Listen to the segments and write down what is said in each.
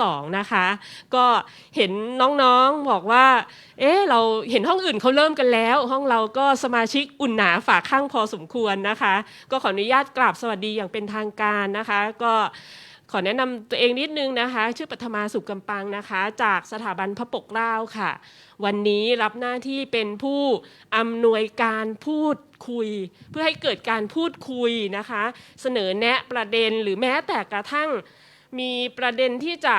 สองนะคะ ก็เห็นน้องๆบอกว่า เอ๊ะเราเห็นห้องอื่นเขาเริ่มกันแล้ว ห้องเราก็สมาชิกอุ่นหนาฝากข้างพอสมควรนะคะ ก็ขออนุญาตกราบสวัสดีอย่างเป็นทางการนะคะ ก็ขอแนะนำตัวเองนิดนึงนะคะ ชื่อปัทมาสุขกำปังนะคะ จากสถาบันพระปกเกล้าค่ะ วันนี้รับหน้าที่เป็นผู้อำนวยการพูดคุย เพื่อให้เกิดการพูดคุยนะคะ เสนอแนะประเด็นหรือแม้แต่กระทั่ง มีประเด็นที่จะ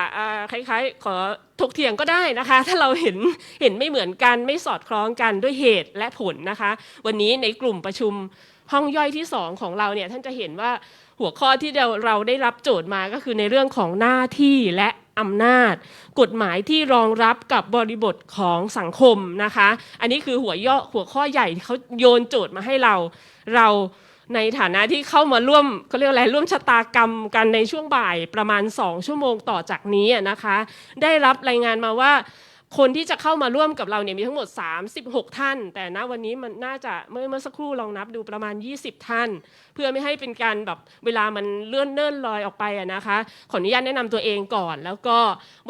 คล้ายๆ ขอถกเถียงก็ได้นะคะ ถ้าเราเห็นเห็นไม่เหมือนกันไม่สอดคล้องกันด้วยเหตุและผลนะคะ วันนี้ในกลุ่มประชุมห้องย่อยที่ 2 ของเราเนี่ยท่านจะเห็นว่าหัวข้อที่เราได้รับโจทย์มาก็คือในเรื่องของหน้าที่และอำนาจ กฎหมายที่รองรับกับบริบทของสังคมนะคะ อันนี้คือหัวย่อหัวข้อใหญ่เขาโยนโจทย์มาให้เราเรา ในฐานะที่เข้ามาร่วมเขาเรียกอะไรร่วมชะตากรรมกันในช่วงบ่ายประมาณ 2 ชั่วโมงต่อจากนี้นะคะ ได้รับรายงานมาว่าคนที่จะเข้ามาร่วมกับเราเนี่ยมีทั้งหมด 36 ท่าน แต่ณวันนี้มันน่าจะเมื่อเมื่อสักครู่ลองนับดูประมาณ 20 ท่าน เพื่อไม่ให้เป็นการแบบเวลามันเลื่อนเนิ่นลอยออกไปอะนะคะ ขออนุญาตแนะนำตัวเองก่อน แล้วก็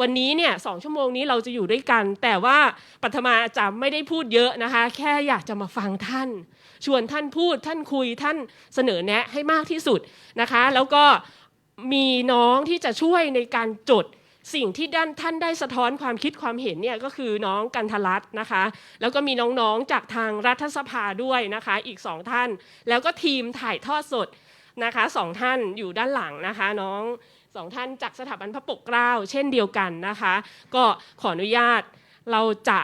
วันนี้เนี่ยสชั่วโมงนี้เราจะอยู่ด้วยกัน แต่ว่าปัทมาจะไม่ได้พูดเยอะนะคะ แค่อยากจะมาฟังท่าน ชวนท่านพูดท่านคุยท่านเสนอแนะให้มากที่สุดนะคะ แล้วก็มีน้องที่จะช่วยในการจดสิ่งที่ด้านท่านได้สะท้อนความคิดความเห็นเนี่ยก็คือน้องกันทรัตน์นะคะ แล้วก็มีน้องๆจากทางรัฐสภาด้วยนะคะ อีกสองท่าน แล้วก็ทีมถ่ายทอดสดนะคะสองท่านอยู่ด้านหลังนะคะ น้องสองท่านจากสถาบันพระปกเกล้าเช่นเดียวกันนะคะ ก็ขออนุญาตเราจะ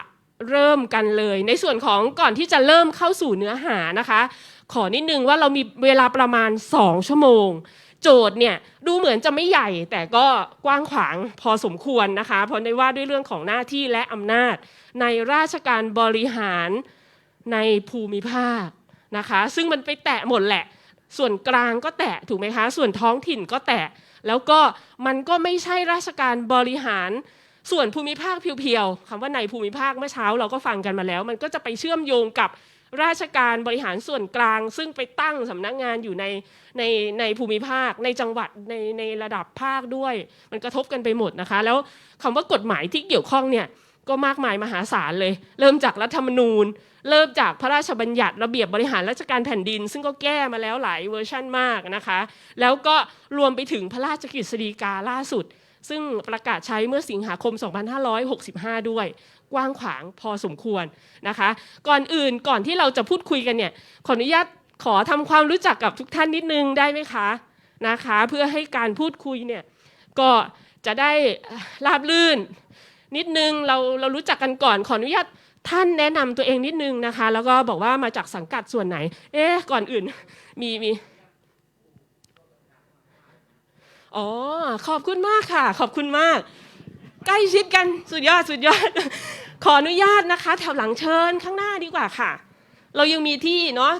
เริ่มกันเลย ในส่วนของก่อนที่จะเริ่มเข้าสู่เนื้อหานะคะ ขอนิดนึงว่าเรามีเวลาประมาณ 2 ชั่วโมง โจทย์เนี่ยดูเหมือนจะไม่ใหญ่ แต่ก็กว้างขวางพอสมควรนะคะ เพราะได้ว่าด้วยเรื่องของหน้าที่และอำนาจ ในราชการบริหารในภูมิภาคนะคะ ซึ่งมันไปแตะหมดแหละ ส่วนกลางก็แตะถูกไหมคะ ส่วนท้องถิ่นก็แตะ แล้วก็มันก็ไม่ใช่ราชการบริหาร ส่วนภูมิภาคเพียวๆคำว่าในภูมิภาคเมื่อเช้าเราก็ฟังกันมาแล้ว มันก็จะไปเชื่อมโยงกับราชการบริหารส่วนกลาง ซึ่งไปตั้งสำนักงานอยู่ในในในภูมิภาค ในจังหวัดในในระดับภาคด้วย มันกระทบกันไปหมดนะคะ แล้วคำว่ากฎหมายที่เกี่ยวข้องเนี่ยก็มากมายมหาศาลเลย เริ่มจากรัฐธรรมนูญ เริ่มจากพระราชบัญญัติระเบียบบริหารราชการแผ่นดิน ซึ่งก็แก้มาแล้วหลายเวอร์ชั่นมากนะคะ แล้วก็รวมไปถึงพระราชกฤษฎีกาล่าสุด ซึ่งประกาศใช้เมื่อสิงหาคม 2565 ด้วย กว้างขวางพอสมควรนะคะ ก่อนอื่นก่อนที่เราจะพูดคุยกันเนี่ยขออนุญาตขอทำความรู้จักกับทุกท่านนิดนึงได้ไหมคะนะคะ เพื่อให้การพูดคุยเนี่ยก็จะได้ราบลื่น นิดนึงเราเรารู้จักกันก่อนขออนุญาตท่านแนะนำตัวเองนิดนึงนะคะ แล้วก็บอกว่ามาจากสังกัดส่วนไหน เอ๊ะก่อนอื่นมีมี อ๋อ ขอบคุณมากค่ะ ขอบคุณมาก ใกล้ชิดกันสุดยอดสุดยอด ขออนุญาตนะคะ แถวหลังเชิญข้างหน้าดีกว่าค่ะ เรายังมีที่เนาะ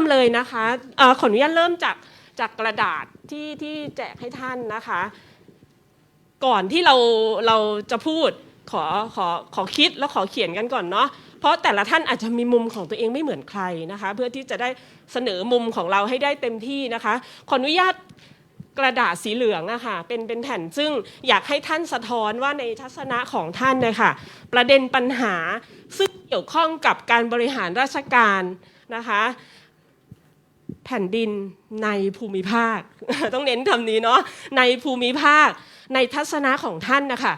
มเลยนะคะอขออนุญาตเริ่มจากจากกระดาษที่ที่แจกให้ท่านนะคะ ก่อนที่เราเราจะพูดขอขอขอคิดแล้วขอเขียนกันก่อนเนาะเพราะแต่ละท่านอาจจะมีมุมของตัวเองไม่เหมือนใครนะคะ เพื่อที่จะได้เสนอมุมของเราให้ได้เต็มที่นะคะ ขออนุญาตกระดาษสีเหลืองอะค่ะเป็นเป็นแผ่นซึ่งอยากให้ท่านสะท้อนว่าในทัศนะของท่านนี่ยค่ะประเด็นปัญหาซึ่งเกี่ยวข้องกับการบริหารราชการนะคะ แผ่นดินในภูมิภาค ต้องเน้นคำนี้เนาะในภูมิภาค ในทัศนะของท่านนะคะ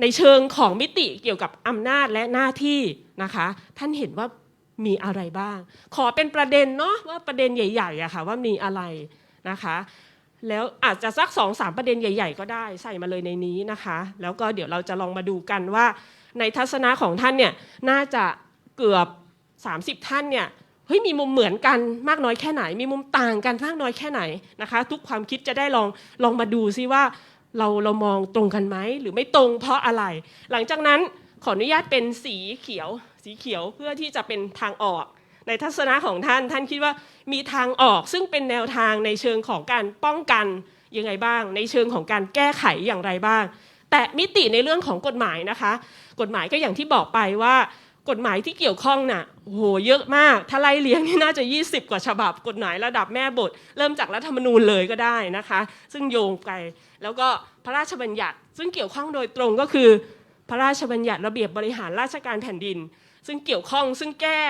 ในเชิงของมิติเกี่ยวกับอำนาจและหน้าที่นะคะ ท่านเห็นว่ามีอะไรบ้าง ขอเป็นประเด็นเนาะว่าประเด็นใหญ่ๆอะค่ะว่ามีอะไรนะคะ แล้วอาจจะสักสองสามประเด็นใหญ่ ๆ ก็ได้ใส่มาเลยในนี้นะคะ แล้วก็เดี๋ยวเราจะลองมาดูกันว่า ในทัศนะของท่านเนี่ยน่าจะเกือบ 30 ท่านเนี่ย เฮ้ยมีมุมเหมือนกันมากน้อยแค่ไหน มีมุมต่างกันมากน้อยแค่ไหนนะคะ ทุกความคิดจะได้ลองลองมาดูซิว่าเราเรามองตรงกันไหมหรือไม่ตรงเพราะอะไร หลังจากนั้นขออนุญาตเป็นสีเขียว สีเขียวเพื่อที่จะเป็นทางออก ในทัศนะของท่านท่านคิดว่ามีทางออกซึ่งเป็นแนวทางในเชิงของการป้องกันยังไงบ้าง ในเชิงของการแก้ไขอย่างไรบ้าง แต่มิติในเรื่องของกฎหมายนะคะ กฎหมายก็อย่างที่บอกไปว่า กฎหมายที่เกี่ยวข้องน่ะโหเยอะมากถ้าไล่เลี้ยงนี่น่าจะ 20 กว่าฉบับ กฎหมายระดับแม่บท เริ่มจากรัฐธรรมนูญเลยก็ได้นะคะ ซึ่งโยงไปแล้วก็พระราชบัญญัติ ซึ่งเกี่ยวข้องโดยตรงก็คือ พระราชบัญญัติระเบียบบริหารราชการแผ่นดิน ซึ่งเกี่ยวข้องซึ่งแก้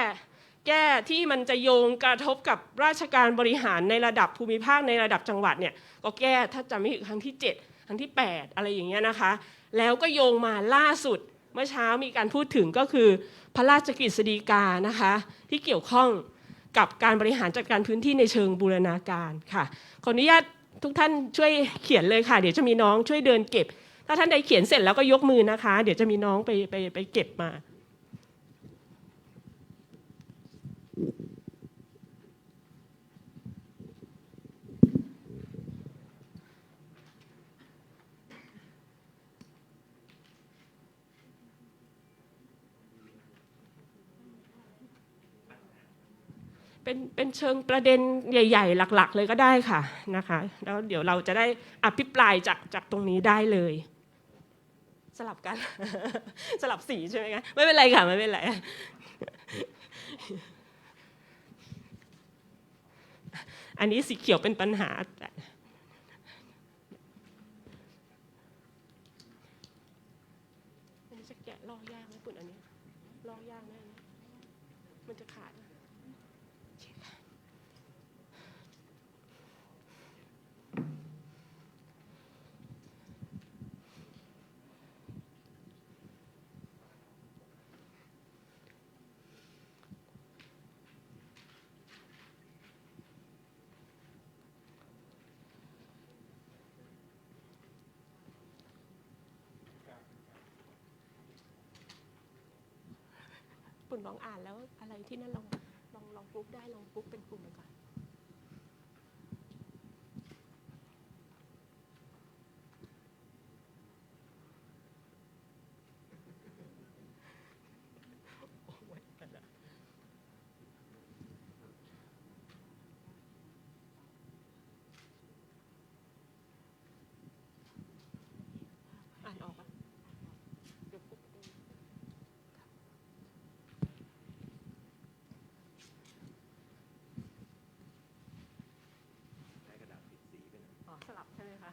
แก้ที่มันจะโยงกระทบกับราชการบริหารในระดับภูมิภาคในระดับจังหวัดเนี่ยก็แก้ถ้าจำไม่ผิดครั้งที่ 7 ครั้งที่ 8 อะไรอย่างเงี้ยนะคะ แล้วก็โยงมาล่าสุดเมื่อเช้ามีการพูดถึงก็คือ พระราชกฤษฎีกานะคะที่เกี่ยวข้องกับการบริหารจัดการพื้นที่ในเชิงบูรณาการค่ะขออนุญาตทุกท่านช่วยเขียนเลยค่ะ เดี๋ยวจะมีน้องช่วยเดินเก็บ ถ้าท่านใดเขียนเสร็จแล้วก็ยกมือนะคะ เดี๋ยวจะมีน้องไปไปไปเก็บมา เป็นเป็นเชิงประเด็นใหญ่ ๆ หลัก ๆ เลยก็ได้ค่ะนะคะ แล้วเดี๋ยวเราจะได้อภิปรายจากจากตรงนี้ได้เลย สลับกัน สลับสีใช่ไหมคะไม่เป็นไรค่ะไม่เป็นไรอันนี้สีเขียวเป็นปัญหาแต่อันนี้จะแกะลอกยากไหมปุ่นอันนี้ลอกยากไหมอันนี้มันจะขาด คุณลองอ่านแล้วอะไรที่นั่นลองลองลองปุ๊บได้ลองปุ๊บเป็นกลุ่มไปก่อน โอ้ยกันละอ่านออกปะเดี๋ยวปุ๊บเอง อ๋อสลับใช่ไหมคะ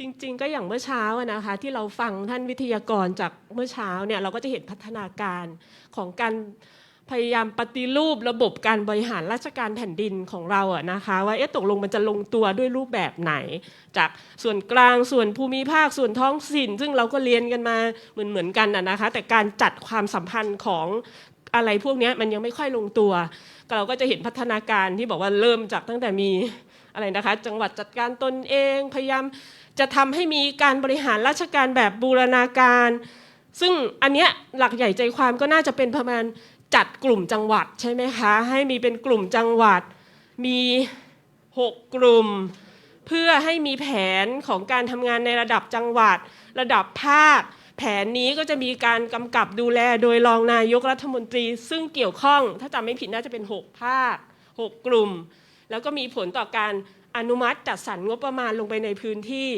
จริง ๆ ก็อย่างเมื่อเช้าอะนะคะ ที่เราฟังท่านวิทยากรจากเมื่อเช้าเนี่ยเราก็จะเห็นพัฒนาการของการพยายามปฏิรูประบบการบริหารราชการแผ่นดินของเราอะนะคะว่าเอ๊ะตกลงมันจะลงตัวด้วยรูปแบบไหน จากส่วนกลางส่วนภูมิภาคส่วนท้องถิ่น ซึ่งเราก็เรียนกันมาเหมือนเหมือนๆกันอะนะคะ แต่การจัดความสัมพันธ์ของอะไรพวกนี้มันยังไม่ค่อยลงตัว เราก็จะเห็นพัฒนาการที่บอกว่าเริ่มจากตั้งแต่มีอะไรนะคะ จังหวัดจัดการตนเองพยายามจะทำให้มีการบริหารราชการแบบบูรณาการ ซึ่งอันเนี้ยหลักใหญ่ใจความก็น่าจะเป็นประมาณจัดกลุ่มจังหวัดใช่ไหมคะให้มีเป็นกลุ่มจังหวัดมีหกกลุ่ม เพื่อให้มีแผนของการทำงานในระดับจังหวัด ระดับภาคแแผนนี้ก็จะมีการกำกับดูแลโดยรองนายกรัฐมนตรี ซึ่งเกี่ยวข้องถ้าจำไม่ผิดน่าจะเป็น 6 ภาค 6 กลุ่ม แล้วก็มีผลต่อการ อนุมัติจัดสรรงบประมาณลงไปในพื้นที่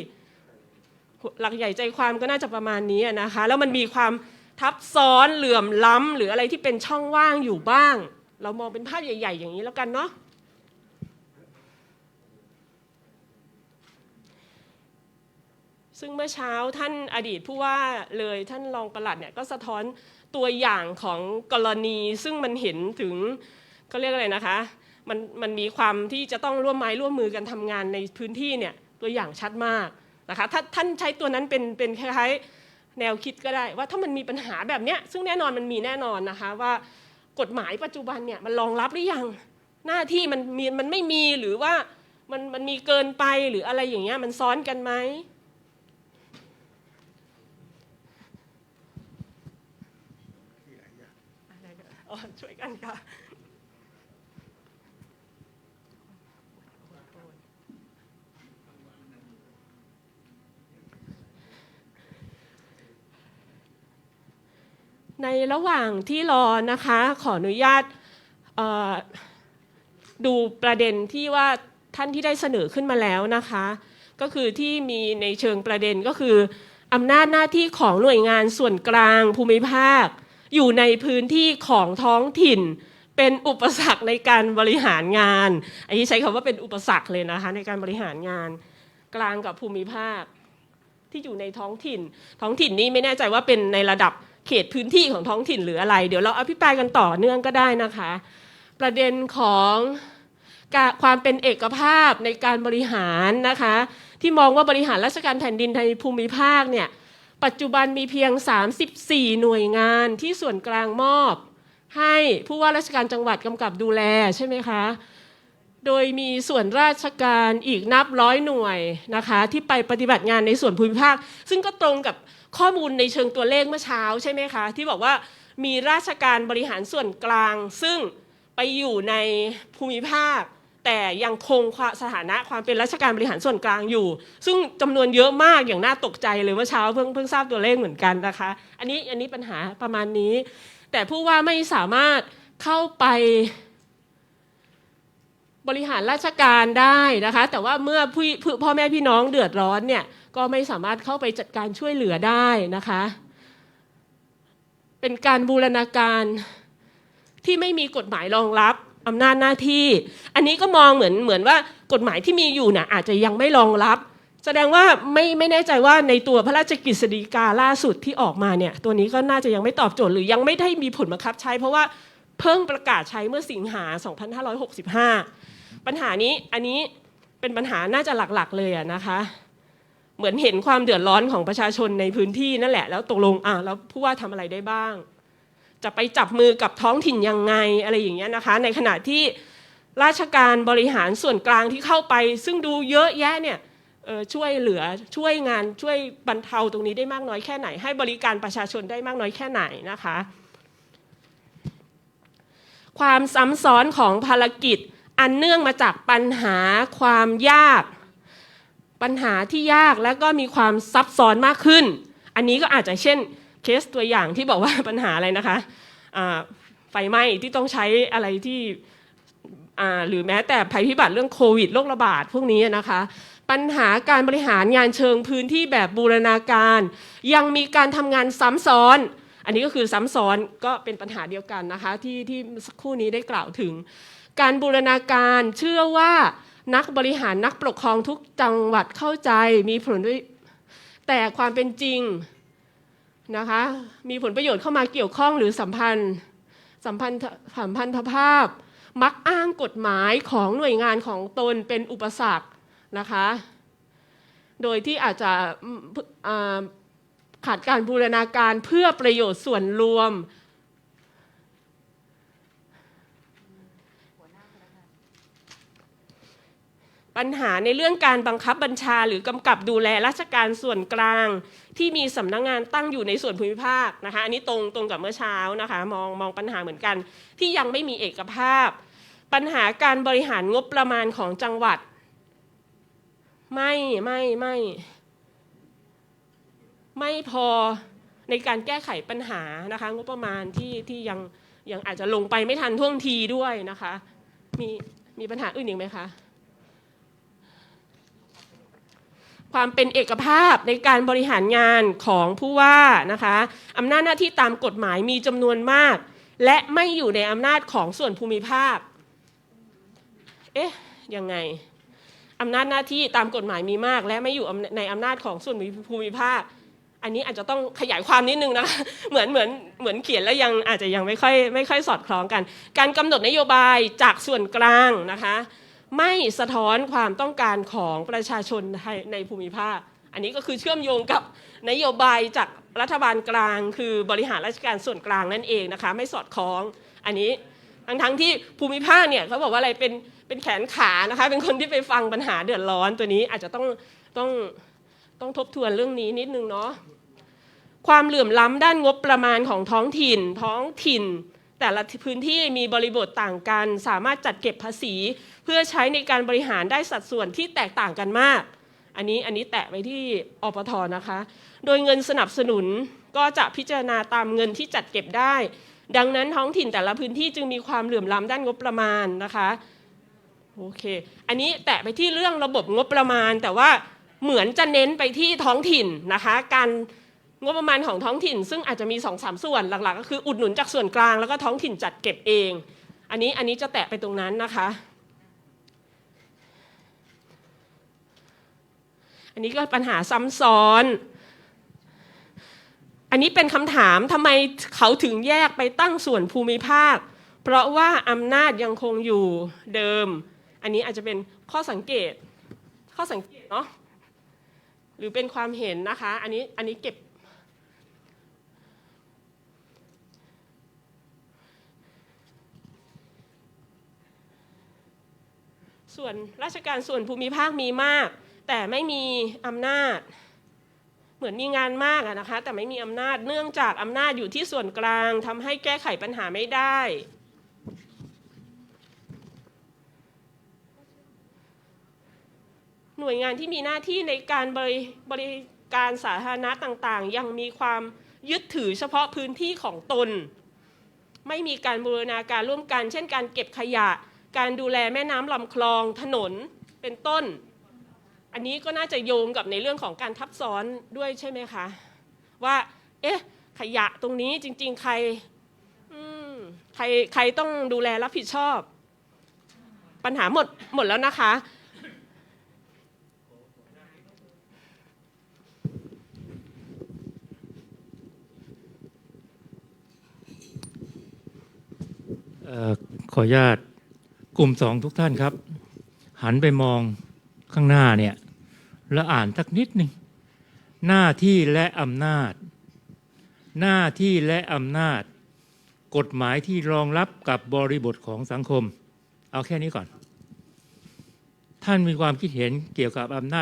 หลักใหญ่ใจความก็น่าจะประมาณนี้นะคะ แล้วมันมีความทับซ้อนเหลื่อมล้ำหรืออะไรที่เป็นช่องว่างอยู่บ้าง เรามองเป็นภาพใหญ่ ๆ อย่างนี้แล้วกันเนาะซึ่งเมื่อเช้าท่านอดีตผู้ว่าเลยท่านรองประหลัดเนี่ยก็สะท้อนตัวอย่างของกรณีซึ่งมันเห็นถึงเขาเรียกอะไรนะคะ มันมันมีความที่จะต้องร่วมไม้ร่วมมือกันทำงานในพื้นที่เนี่ยตัวอย่างชัดมากนะคะถ้าท่านใช้ตัวนั้นเป็นเป็นคล้ายๆแนวคิดก็ได้ว่าถ้ามันมีปัญหาแบบเนี้ยซึ่งแน่นอนมันมีแน่นอนนะคะว่ากฎหมายปัจจุบันเนี่ยมันรองรับหรือยังหน้าที่มันมีมันไม่มีหรือว่ามันมันมีเกินไปหรืออะไรอย่างเงี้ยมันซ้อนกันไหมอะไรกันอ๋อช่วยกันค่ะ ในระหว่างที่รอนะคะขออนุญาตดูประเด็นที่ว่าท่านที่ได้เสนอขึ้นมาแล้วนะคะ ก็คือที่มีในเชิงประเด็นก็คืออำนาจหน้าที่ของหน่วยงานส่วนกลางภูมิภาค อยู่ในพื้นที่ของท้องถิ่น เป็นอุปสรรคในการบริหารงาน อันนี้ใช้คำว่าเป็นอุปสรรคเลยนะคะ ในการบริหารงานกลางกับภูมิภาคที่อยู่ในท้องถิ่น ท้องถิ่นนี้ไม่แน่ใจว่าเป็นในระดับ เขตพื้นที่ของท้องถิ่นหรืออะไร เดี๋ยวเราอภิปรายกันต่อเนื่องก็ได้นะคะ ประเด็นของความเป็นเอกภาพในการบริหารนะคะ ที่มองว่าบริหารราชการแผ่นดินในภูมิภาคเนี่ยปัจจุบันมีเพียง 34 หน่วยงานที่ส่วนกลางมอบ ให้ผู้ว่าราชการจังหวัดกำกับดูแลใช่ไหมคะ โดยมีส่วนราชการอีกนับร้อยหน่วยนะคะ ที่ไปปฏิบัติงานในส่วนภูมิภาค ซึ่งก็ตรงกับ ข้อมูลในเชิงตัวเลขเมื่อเช้าใช่ไหมคะ ที่บอกว่ามีราชการบริหารส่วนกลาง ซึ่งไปอยู่ในภูมิภาค แต่ยังคงสถานะความเป็นราชการบริหารส่วนกลางอยู่ ซึ่งจำนวนเยอะมากอย่างน่าตกใจเลยเมื่อเช้าเพิ่งเพิ่งทราบตัวเลขเหมือนกันนะคะ อันนี้อันนี้ปัญหาประมาณนี้ แต่ผู้ว่าไม่สามารถเข้าไปบริหารราชการได้นะคะ แต่ว่าเมื่อพ่อแม่พี่น้องเดือดร้อนเนี่ย ก็ไม่สามารถเข้าไปจัดการช่วยเหลือได้นะคะ เป็นการบูรณาการที่ไม่มีกฎหมายรองรับอำนาจหน้าที่ อันนี้ก็มองเหมือนเหมือนว่ากฎหมายที่มีอยู่น่ะอาจจะยังไม่รองรับ แสดงว่าไม่ไม่แน่ใจว่าในตัวพระราชกฤษฎีกาล่าสุดที่ออกมาเนี่ยตัวนี้ก็น่าจะยังไม่ตอบโจทย์หรือยังไม่ได้มีผลบังคับใช้ เพราะว่าเพิ่งประกาศใช้เมื่อสิงหา 2565 ปัญหานี้อันนี้เป็นปัญหาน่าจะหลักๆเลยนะคะ เหมือนเห็นความเดือดร้อนของประชาชนในพื้นที่นั่นแหละ แล้วตกลงอะแล้วผู้ว่าทำอะไรได้บ้าง จะไปจับมือกับท้องถิ่นยังไงอะไรอย่างเงี้ยนะคะ ในขณะที่ราชการบริหารส่วนกลางที่เข้าไป ซึ่งดูเยอะแยะเนี่ยช่วยเหลือช่วยงานช่วยบรรเทาตรงนี้ได้มากน้อยแค่ไหน ให้บริการประชาชนได้มากน้อยแค่ไหนนะคะ ความซ้ำซ้อนของภารกิจอันเนื่องมาจากปัญหาความยาก ปัญหาที่ยากแล้วก็มีความซับซ้อนมากขึ้น อันนี้ก็อาจจะเช่นเคสตัวอย่างที่บอกว่าปัญหาอะไรนะคะไฟไหม้ที่ต้องใช้อะไรที่หรือแม้แต่ภัยพิบัติเรื่องโควิดโรคระบาดพวกนี้นะคะ ปัญหาการบริหารงานเชิงพื้นที่แบบบูรณาการ ยังมีการทำงานซ้ำซ้อน อันนี้ก็คือซ้ำซ้อนก็เป็นปัญหาเดียวกันนะคะที่ที่สักครู่นี้ได้กล่าวถึง การบูรณาการเชื่อว่า นักบริหารนักปกครองทุกจังหวัดเข้าใจมีผลด้วยแต่ความเป็นจริงนะคะมีผลประโยชน์เข้ามาเกี่ยวข้องหรือสัมพันธ์ สัมพันธ์สัมพันธภาพ มักอ้างกฎหมายของหน่วยงานของตนเป็นอุปสรรคนะคะ โดยที่อาจจะขาดการบูรณาการเพื่อประโยชน์ส่วนรวม ปัญหาในเรื่องการบังคับบัญชา หรือกำกับดูแลราชการส่วนกลาง ที่มีสำนักงานตั้งอยู่ในส่วนภูมิภาคนะคะอันนี้ตรงตรงกับเมื่อเช้านะคะมองมองปัญหาเหมือนกัน ที่ยังไม่มีเอกภาพ ปัญหาการบริหารงบประมาณของจังหวัด ไม่ไม่ไม่ไม่พอในการแก้ไขปัญหานะคะ งบประมาณที่ที่ยังยังอาจจะลงไปไม่ทันท่วงทีด้วยนะคะ มีมีปัญหาอื่นอีกไหมคะ ความเป็นเอกภาพในการบริหารงานของผู้ว่านะคะอำนาจหน้าที่ตามกฎหมายมีจำนวนมาก และไม่อยู่ในอำนาจของส่วนภูมิภาค เอ๊ะ ยังไงอำนาจหน้าที่ตามกฎหมายมีมาก และไม่อยู่ในอำนาจของส่วนภูมิภาค อันนี้อาจจะต้องขยายความนิดนึงนะคะเหมือนเหมือนเหมือนเขียนแล้วยังอาจจะยังไม่ค่อยไม่ค่อยสอดคล้องกัน การกำหนดนโยบายจากส่วนกลางนะคะ ไม่สะท้อนความต้องการของประชาชนในในภูมิภาค อันนี้ก็คือเชื่อมโยงกับนโยบายจากรัฐบาลกลาง คือบริหารราชการส่วนกลางนั่นเองนะคะ ไม่สอดคล้อง อันนี้ทั้งทั้งที่ภูมิภาคเนี่ยเขาบอกว่าอะไรเป็นเป็นแขนขานะคะ เป็นคนที่ไปฟังปัญหาเดือดร้อนตัวนี้อาจจะต้องต้องต้องทบทวนเรื่องนี้นิดนึงเนาะความเหลื่อมล้ำด้านงบประมาณของท้องถิ่น ท้องถิ่น แต่ละพื้นที่มีบริบทต่างกัน สามารถจัดเก็บภาษี เพื่อใช้ในการบริหารได้สัดส่วนที่แตกต่างกันมาก อันนี้อันนี้แตะไว้ที่อปทนะคะ โดยเงินสนับสนุนก็จะพิจารณาตามเงินที่จัดเก็บได้ ดังนั้นท้องถิ่นแต่ละพื้นที่จึงมีความเหลื่อมล้ำด้านงบประมาณนะคะโอเค อันนี้แตะไปที่เรื่องระบบงบประมาณ แต่ว่าเหมือนจะเน้นไปที่ท้องถิ่นนะคะ การ งบประมาณของท้องถิ่น ซึ่งอาจจะมี2อสส่วนหลักๆ ก็คืออุดหนุนจากส่วนกลางแล้วก็ท้องถิ่นจัดเก็บเอง อันนี้อันนี้จะแตะไปตรงนั้นนะคะ อันนี้ก็ปัญหาซ้ำซ้อน อันนี้เป็นคำถามทำไมเขาถึงแยกไปตั้งส่วนภูมิภาค เพราะว่าอำนาจยังคงอยู่เดิม อันนี้อาจจะเป็นข้อสังเกตข้อสังเกตเนาะหรือเป็นความเห็นนะคะ อันนี้อันนี้เก็บ ส่วนราชการส่วนภูมิภาคมีมาก แต่ไม่มีอำนาจ เหมือนมีงานมากนะคะ แต่ไม่มีอำนาจเนื่องจากอำนาจอยู่ที่ส่วนกลางทำให้แก้ไขปัญหาไม่ได้หน่วยงานที่มีหน้าที่ในการบริบริการสาธารณะต่างๆ ยังมีความยึดถือเฉพาะพื้นที่ของตน ไม่มีการบูรณาการร่วมกัน เช่นการเก็บขยะ การดูแลแม่น้ำลำคลองถนนเป็นต้น อันนี้ก็น่าจะโยงกับในเรื่องของการทับซ้อนด้วยใช่ไหมคะ ว่า เอ๊ะ ขยะตรงนี้จริง ๆ ใครใครใครต้องดูแลรับผิดชอบ ปัญหาหมดหมดแล้วนะคะ ขออนุญาต กลุ่มสองทุกท่านครับ หันไปมองข้างหน้าเนี่ย แล้วอ่านสักนิดหนึ่งหน้าที่และอำนาจ หน้าที่และอำนาจ กฎหมายที่รองรับกับบริบทของสังคม เอาแค่นี้ก่อน ท่านมีความคิดเห็นเกี่ยวกับอำนาจ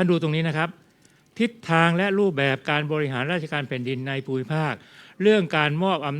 ท่านดูตรงนี้นะครับ ทิศทางและรูปแบบการบริหารราชการแผ่นดินในภูมิภาค เรื่องการมอบอำนาจ